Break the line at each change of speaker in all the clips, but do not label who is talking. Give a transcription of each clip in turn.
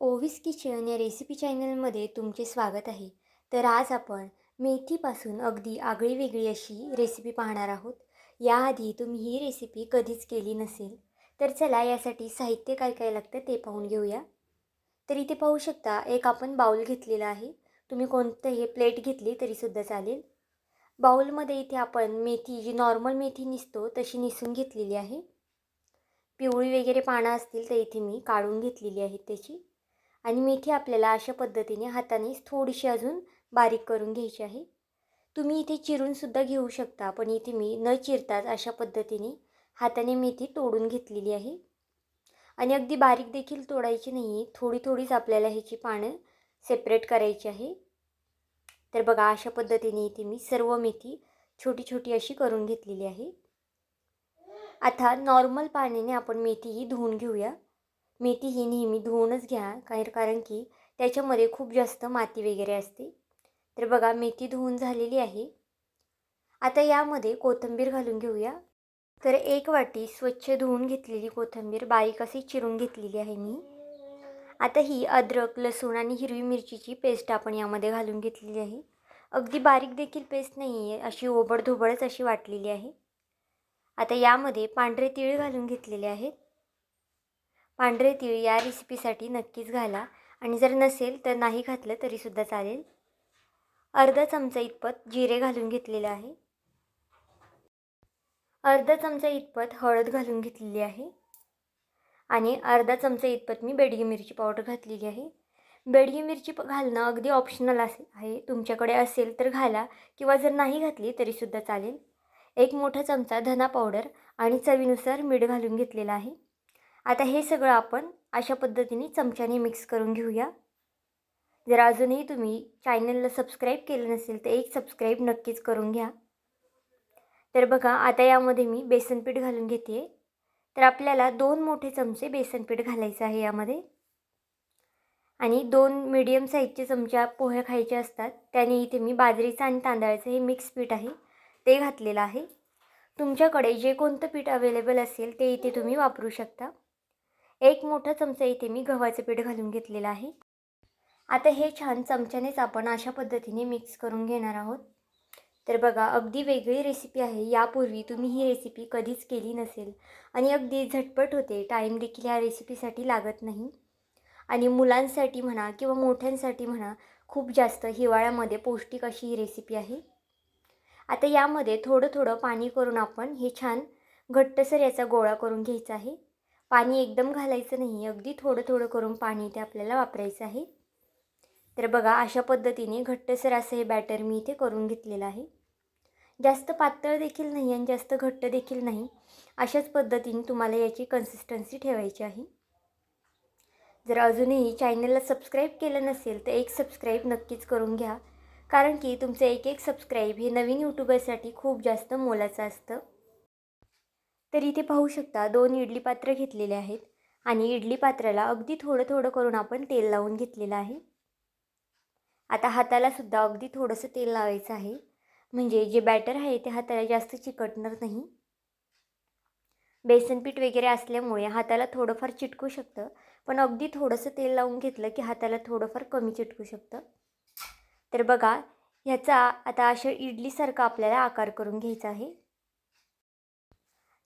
ओव्हिस kitchen या recipe चॅनलमध्ये तुमचे स्वागत आहे. तर आज आपण मेथीपासून अगदी आगळी वेगळी अशी रेसिपी पाहणार आहोत. याआधी तुम्ही ही रेसिपी कधीच केली नसेल तर चला यासाठी साहित्य काय काय लागतं ते पाहून घेऊया. तर इथे पाहू शकता एक आपण बाऊल घेतलेला आहे. तुम्ही कोणतंही प्लेट घेतली तरीसुद्धा चालेल. बाऊलमध्ये इथे आपण मेथी जी नॉर्मल मेथी निसतो तशी निसून घेतलेली आहे. पिवळी वगैरे पानं असतील तर इथे मी काढून घेतलेली आहेत त्याची. आणि मेथी आपल्याला अशा पद्धतीने हाताने थोडीशी अजून बारीक करून घ्यायची आहे. तुम्ही इथे चिरूनसुद्धा घेऊ शकता पण इथे मी न चिरताच अशा पद्धतीने हाताने मेथी तोडून घेतलेली आहे. आणि अगदी बारीक देखील तोडायची नाही थोडी थोडीच आपल्याला ह्याची पानं सेपरेट करायची आहे. तर बघा अशा पद्धतीने इथे मी सर्व मेथी छोटी छोटी अशी करून घेतलेली आहे. आता नॉर्मल पाण्याने आपण मेथी ही धुवून घेऊया. मेथी ही नेहमी धुवूनच घ्या कारण कारण की त्याच्यामध्ये खूप जास्त माती वगैरे असते. तर बघा मेथी धुवून झालेली आहे. आता यामध्ये कोथिंबीर घालून घेऊया. तर एक वाटी स्वच्छ धुवून घेतलेली कोथिंबीर बारीक अशी चिरून घेतलेली आहे मी. आता ही अद्रक लसूण आणि हिरवी मिरचीची पेस्ट आपण यामध्ये घालून घेतलेली आहे. अगदी बारीक देखील पेस्ट नाही आहे अशी ओबडधोबडच अशी वाटलेली आहे. आता यामध्ये पांढरे तीळ घालून घेतलेले आहेत. पांढरे तीळ या रेसिपीसाठी नक्कीच घाला. आणि जर नसेल तर नाही घातलं तरीसुद्धा चालेल. अर्धा चमचा इतपत जिरे घालून घेतलेले आहे. अर्धा चमचा इतपत हळद घालून घेतलेली आहे. आणि अर्धा चमचा इतपत मी बेडगी मिरची पावडर घातलेली आहे. बेडगी मिरची प घालणं अगदी ऑप्शनल असे आहे. तुमच्याकडे असेल तर घाला किंवा जर नाही घातली तरीसुद्धा चालेल. एक मोठा चमचा धना पावडर आणि चवीनुसार मीठ घालून घेतलेलं आहे. आता हे सगळं आपण अशा पद्धतीने चमच्याने मिक्स करून घेऊया. जर अजूनही तुम्ही चॅनलला सबस्क्राईब केलं नसेल तर एक सबस्क्राईब नक्कीच करून घ्या. तर बघा आता यामध्ये मी बेसनपीठ घालून घेते तर आपल्याला दोन मोठे चमचे बेसनपीठ घालायचं आहे यामध्ये. आणि दोन मिडियम साईजचे चमच्या पोहे खायचे असतात त्याने इथे मी बाजरीचं आणि तांदळाचं हे मिक्स पीठ आहे ते घातलेलं आहे. तुमच्याकडे जे कोणतं पीठ अवेलेबल असेल ते इथे तुम्ही वापरू शकता. एक मोठा चमचा इथे मी गव्हाचं पीठ घालून घेतलेलं आहे. आता हे छान चमच्यानेच आपण अशा पद्धतीने मिक्स करून घेणार आहोत. तर बघा अगदी वेगळी रेसिपी आहे. यापूर्वी तुम्ही ही रेसिपी कधीच केली नसेल. आणि अगदी झटपट होते. टाईम देखील ह्या रेसिपीसाठी लागत नाही. आणि मुलांसाठी म्हणा किंवा मोठ्यांसाठी म्हणा खूप जास्त हिवाळ्यामध्ये पौष्टिक अशी ही रेसिपी आहे. आता यामध्ये थोडं थोडं पाणी करून आपण हे छान घट्टसर याचा गोळा करून घ्यायचा आहे. पाणी एकदम घालायचं नाही अगदी थोडं थोडं करून पाणी ते आपल्याला वापरायचं आहे. तर बघा अशा पद्धतीने घट्टसर असं हे बॅटर मी इथे करून घेतलेलं आहे. जास्त पातळ देखील नाही आणि जास्त घट्ट देखील नाही. अशाच पद्धतीने तुम्हाला याची कन्सिस्टन्सी ठेवायची आहे. जर अजूनही चॅनलला सबस्क्राईब केलं नसेल तर एक सबस्क्राईब नक्कीच करून घ्या. कारण की तुमचं एक एक सबस्क्राईब हे नवीन यूट्यूबरसाठी खूप जास्त मोलाचं असतं. तर इथे पाहू शकता दोन इडली पात्र घेतलेले आहेत आणि इडली पात्राला अगदी थोडं थोडं करून आपण तेल लावून घेतलेलं आहे. आता हाताला सुद्धा अगदी थोडंसं तेल लावायचं आहे. म्हणजे जे बॅटर आहे ते हाताला जास्त चिकटणार नाही. बेसनपीठ वगैरे असल्यामुळे हाताला थोडंफार चिटकू शकतं. पण अगदी थोडंसं तेल लावून घेतलं की हाताला थोडंफार कमी चिटकू शकतं. तर बघा ह्याचा आता अशा इडलीसारखा आपल्याला आकार करून घ्यायचा आहे.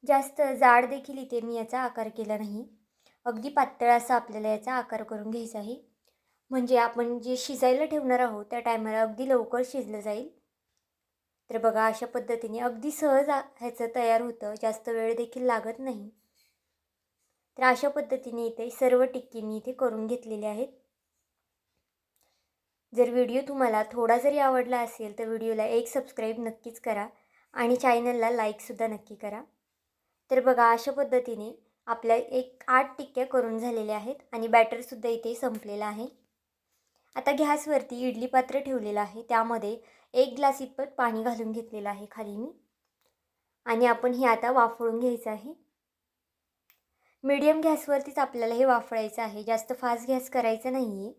जास्त जाड देखील इथे मी याचा आकार केला नाही. अगदी पातळ असा आपल्याला याचा आकार करून घ्यायचा आहे. म्हणजे आपण जे शिजायला ठेवणार आहोत त्या टायमाला अगदी लवकर शिजलं जाईल. तर बघा अशा पद्धतीने अगदी सहज ह्याचं तयार होतं. जास्त वेळ देखील लागत नाही. तर अशा पद्धतीने इथे सर्व टिक्की मी इथे करून घेतलेले आहेत. जर व्हिडिओ तुम्हाला थोडा जरी आवडला असेल तर व्हिडिओला एक सबस्क्राईब नक्कीच करा आणि चॅनलला लाईकसुद्धा नक्की करा. तर बघा अशा पद्धतीने आपल्या एक आठ टिक्क्या करून झालेल्या आहेत आणि बॅटरसुद्धा इथे संपलेलं आहे. आता गॅसवरती इडली पात्र ठेवलेलं आहे. त्यामध्ये एक ग्लास इतपत पाणी घालून घेतलेलं आहे खाली मी. आणि आपण हे आता वाफळून घ्यायचं आहे. मीडियम गॅसवरतीच आपल्याला हे वाफळायचं आहे. जास्त फास्ट गॅस करायचं नाही आहे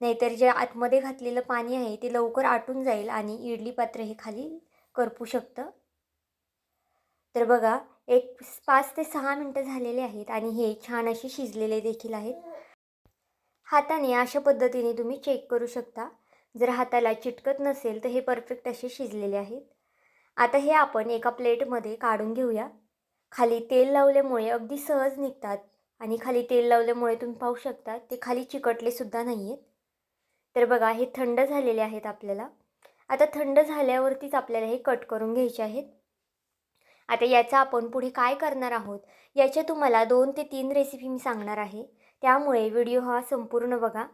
नाहीतर जे आतमध्ये घातलेलं पाणी आहे ते लवकर आटून जाईल आणि इडली पात्र हे खाली करपू शकतं. तर बघा एक पाच ते सहा मिनटं झालेले आहेत आणि हे छान असे शिजलेले देखील आहेत. हाताने अशा पद्धतीने तुम्ही चेक करू शकता. जर हाताला चिटकत नसेल तर हे परफेक्ट असे शिजलेले आहेत. आता हे आपण एका प्लेटमध्ये काढून घेऊया. खाली तेल लावल्यामुळे अगदी सहज निघतात आणि खाली तेल लावल्यामुळे तुम्ही पाहू शकता ते खाली चिकटलेसुद्धा नाही आहेत तर बघा हे थंड झालेले आहेत आपल्याला. आता थंड झाल्यावरतीच आपल्याला हे कट करून घ्यायचे आहेत. आता याचं आपण पुढे काय करणार आहोत? याच्या तुम्हाला दोन ते तीन रेसिपी मी सांगणार आहे. त्यामुळे व्हिडिओ हा संपूर्ण बघा.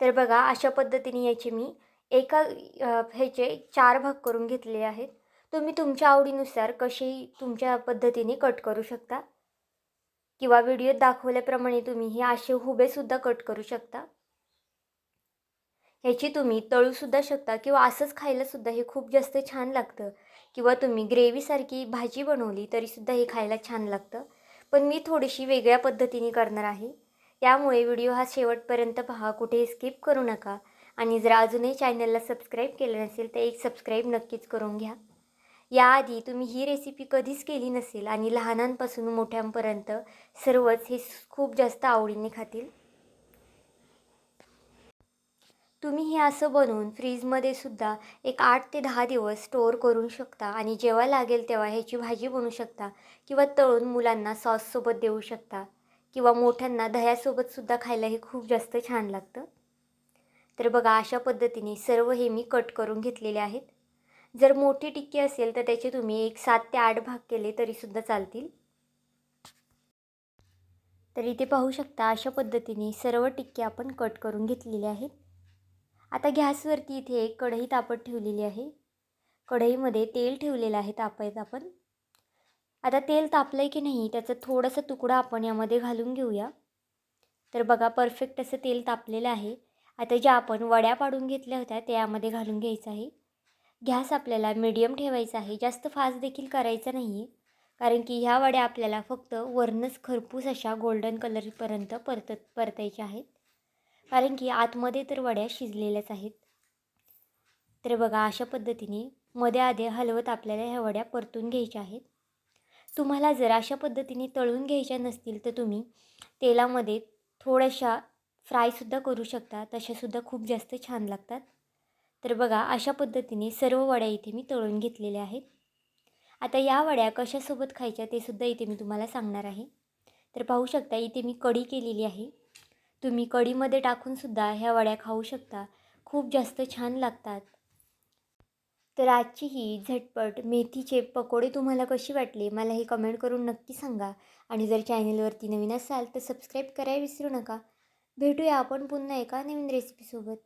तर बघा अशा पद्धतीने याचे मी एका ह्याचे चार भाग करून घेतलेले आहेत. तुम्ही तुमच्या आवडीनुसार कसेही तुमच्या पद्धतीने कट करू शकता? किंवा व्हिडिओत दाखवल्याप्रमाणे तुम्ही हे असे हुबेसुद्धा कट करू शकता. ह्याची तुम्ही तळूसुद्धा शकता किंवा असंच खायलासुद्धा हे खूप जास्त छान लागतं. किंवा तुम्ही ग्रेव्हीसारखी भाजी बनवली तरीसुद्धा हे खायला छान लागतं. पण मी थोडीशी वेगळ्या पद्धतीने करणार आहे. त्यामुळे व्हिडिओ हा शेवटपर्यंत पहा कुठेही स्किप करू नका. आणि जर अजूनही चॅनलला सबस्क्राईब केलं नसेल तर एक सबस्क्राईब नक्कीच करून घ्या. याआधी तुम्ही ही रेसिपी कधीच केली नसेल आणि लहानांपासून मोठ्यांपर्यंत सर्वच हे खूप जास्त आवडीने खातील. तुम्ही हे असं बनवून फ्रीजमध्ये सुद्धा एक आठ ते दहा दिवस स्टोअर करू शकता आणि जेव्हा लागेल तेव्हा ह्याची भाजी बनवू शकता किंवा तळून मुलांना सॉससोबत देऊ शकता किंवा मोठ्यांना दह्यासोबतसुद्धा खायला हे खूप जास्त छान लागतं. तर बघा अशा पद्धतीने सर्व हे मी कट करून घेतलेले आहेत. जर मोठी टिक्की असेल तर त्याचे तुम्ही एक सात ते आठ भाग केले तरीसुद्धा चालतील. तर इथे पाहू शकता अशा पद्धतीने सर्व टिक्के आपण कट करून घेतलेले आहेत. आता गॅसवरती इथे एक कढई तापत ठेवलेली आहे. कढईमध्ये तेल ठेवलेलं आहे तापायचं आपण. आता तेल तापलं आहे की नाही त्याचा थोडासा तुकडा आपण यामध्ये घालून घेऊया. तर बघा परफेक्ट असं तेल तापलेलं आहे. आता ज्या आपण वड्या पाडून घेतल्या होत्या त्या यामध्ये घालून घ्यायचं आहे. गॅस आपल्याला मिडियम ठेवायचा आहे. जास्त फास्ट देखील करायचं नाही आहे कारण की ह्या वड्या आपल्याला फक्त वरणच खरपूस अशा गोल्डन कलरपर्यंत परत परतायच्या आहेत. कारण की आतमध्ये तर वड्या शिजलेल्याच आहेत. तर बघा अशा पद्धतीने मध्ये आधी हलवत आपल्याला ह्या वड्या परतून घ्यायच्या आहेत. तुम्हाला जर अशा पद्धतीने तळून घ्यायच्या नसतील तर तुम्ही तेलामध्ये थोड्याशा फ्रायसुद्धा करू शकता. तशासुद्धा खूप जास्त छान लागतात. तर बघा अशा पद्धतीने सर्व वड्या इथे मी तळून घेतलेल्या आहेत. आता या वड्या कशासोबत खायच्या ते सुद्धा इथे मी तुम्हाला सांगणार आहे. तर पाहू शकता इथे मी कढी केलेली आहे. तुम्ही कढीमध्ये टाकूनसुद्धा ह्या वड्या खाऊ शकता. खूप जास्त छान लागतात. तर आजची ही झटपट मेथीचे पकोडे तुम्हाला कशी वाटले मला हे कमेंट करून नक्की सांगा. आणि जर चॅनलवरती नवीन असाल तर सबस्क्राईब करायला विसरू नका. भेटूया आपण पुन्हा एका नवीन रेसिपीसोबत